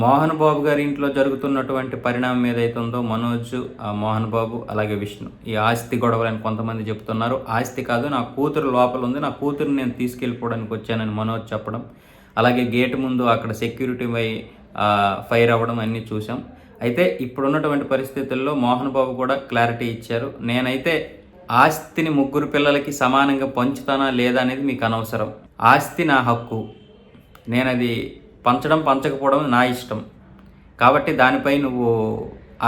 మోహన్ బాబు గారి ఇంట్లో జరుగుతున్నటువంటి పరిణామం ఏదైతే ఉందో మనోజ్ మోహన్ బాబు అలాగే విష్ణు. ఈ ఆస్తి గొడవలని కొంతమంది చెప్తున్నారు. ఆస్తి కాదు నా కూతురు లోపల ఉంది. నా కూతురుని నేను తీసుకెళ్ళిపోవడానికి వచ్చానని మనోజ్ చెప్పడం. అలాగే గేట్ ముందు అక్కడ సెక్యూరిటీ పై ఫైర్ అవ్వడం అన్నీ చూసాం అయితే ఇప్పుడున్నటువంటి పరిస్థితుల్లో మోహన్ బాబు కూడా క్లారిటీ ఇచ్చారు. నేనైతే ఆస్తిని ముగ్గురు పిల్లలకి సమానంగా పంచుతానా లేదా అనేది మీకు అనవసరం. ఆస్తి నా హక్కు. నేను అది పంచడం పంచకపోవడం నా ఇష్టం. కాబట్టి దానిపై నువ్వు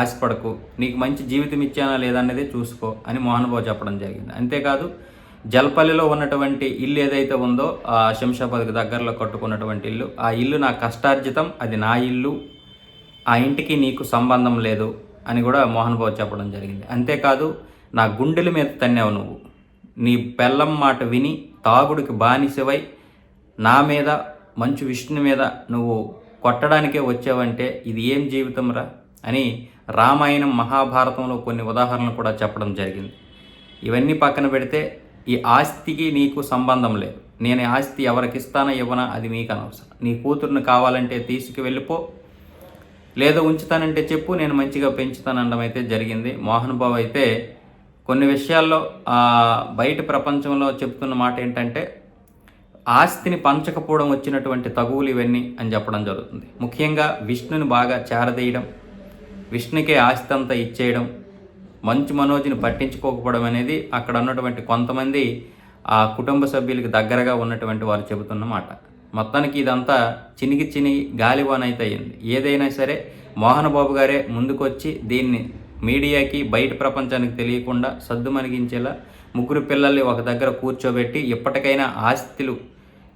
ఆశపడకు. నీకు మంచి జీవితం ఇచ్చానా లేదన్నది చూసుకో అని మోహన్బాబు చెప్పడం జరిగింది. అంతేకాదు జల్పల్లిలో ఉన్నటువంటి ఇల్లు ఏదైతే ఉందో ఆ శంషాబాద్కి దగ్గరలో కట్టుకున్నటువంటి ఇల్లు ఆ ఇల్లు నా కష్టార్జితం అది నా ఇల్లు ఆ ఇంటికి నీకు సంబంధం లేదు అని కూడా మోహన్ బాబు చెప్పడం జరిగింది. అంతేకాదు నా గుండెల మీద తన్నావు నువ్వు. నీ పెళ్ళం మాట విని తాగుడికి బానిసవై నా మీద మంచు విష్ణు మీద నువ్వు కొట్టడానికే వచ్చావంటే ఇది ఏం జీవితం రా? అని రామాయణం మహాభారతంలో కొన్ని ఉదాహరణలు కూడా చెప్పడం జరిగింది. ఇవన్నీ పక్కన పెడితే ఈ ఆస్తికి నీకు సంబంధం లేదు. నేను ఆస్తి ఎవరికి ఇస్తానా ఇవ్వనా అది నీకు అనవసరం. నీ కూతుర్ని కావాలంటే తీసుకు వెళ్ళిపో లేదా ఉంచుతానంటే చెప్పు నేను మంచిగా పెంచుతానడం అయితే జరిగింది. మోహన్ బాబు అయితే కొన్ని విషయాల్లో బయట ప్రపంచంలో చెప్తున్న మాట ఏంటంటే ఆస్తిని పంచకపోవడం వచ్చినటువంటి తగువులు ఇవన్నీ అని చెప్పడం జరుగుతుంది. ముఖ్యంగా విష్ణుని బాగా చేరదీయడం విష్ణుకే ఆస్తి అంతా ఇచ్చేయడం మంచు మనోజ్ని పట్టించుకోకపోవడం అనేది అక్కడ ఉన్నటువంటి కొంతమంది ఆ కుటుంబ సభ్యులకి దగ్గరగా ఉన్నటువంటి వారు చెబుతున్న మాట. మొత్తానికి ఇదంతా చినిగి చినిగి గాలివాన్ అయితే అయింది ఏదైనా సరే మోహన్ బాబు గారే ముందుకొచ్చి దీన్ని మీడియాకి బయట ప్రపంచానికి తెలియకుండా సద్దుమణిగించేలా ముగ్గురు పిల్లల్ని ఒక దగ్గర కూర్చోబెట్టి ఎప్పటికైనా ఆస్తులు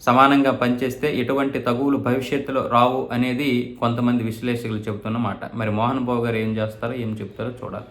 సమానంగా పనిచేస్తే ఎటువంటి తగువులు భవిష్యత్తులో రావు అనేది కొంతమంది విశ్లేషకులు చెబుతున్నమాట మరి మోహన్ బాబు గారు ఏం చేస్తారో ఏం చెప్తారో చూడాలి.